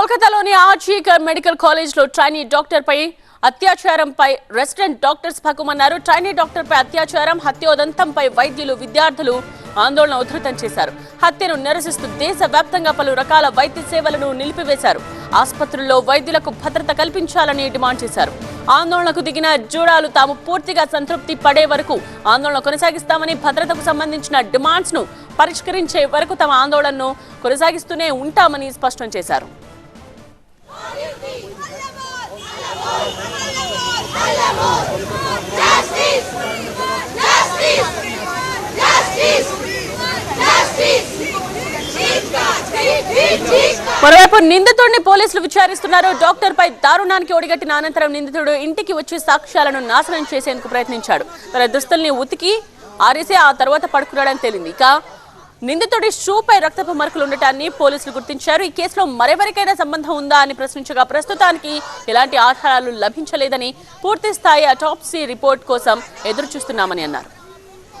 కోల్కతాలోని ఆర్జీకర్ మెడికల్ కాలేజ్లో ట్రైనీ డాక్టర్పై అత్యాచారంపై రెసిడెంట్ డాక్టర్స్ పక్కుమన్నారు ట్రైనీ డాక్టర్పై అత్యాచారం హత్యోదంతంపై వైద్యులు విద్యార్థులు ఆందోళన ఉధృతం చేశారు. హత్యను నిరసిస్తూ దేశవ్యాప్తంగా పలు రకాల వైద్య సేవలను నిలిపివేశారు. ఆసుపత్రుల్లో వైద్యులకు భద్రత కల్పించాలని డిమాండ్ చేశారు. ఆందోళనకు దిగిన జూడాలు తాము పూర్తిగా సంతృప్తి పడే వరకు ఆందోళన కొనసాగిస్తామని భద్రతకు సంబంధించిన డిమాండ్స్ను పరిష్కరించే వరకు తమ ఆందోళనను కొనసాగిస్తూనే ఉంటామని స్పష్టం చేశారు. మరోవైపు నిందితుడిని పోలీసులు విచారిస్తున్నారు. డాక్టర్ పై దారుణానికి ఒడిగట్టిన అనంతరం నిందితుడు ఇంటికి వచ్చి సాక్ష్యాలను నాశనం చేసేందుకు ప్రయత్నించాడు. తన దుస్తుల్ని ఉతికి ఆరేసి ఆ తర్వాత పడుకున్నాడని తేలింది. ఇక నిందితుడి షూపై రక్తపు మరకలు ఉండటాన్ని పోలీసులు గుర్తించారు. ఈ కేసులో మరెవరికైనా సంబంధం ఉందా అని ప్రశ్నించగా ప్రస్తుతానికి ఎలాంటి ఆధారాలు లభించలేదని పూర్తి స్థాయి అటాప్సీ రిపోర్ట్ కోసం ఎదురు చూస్తున్నామని అన్నారు.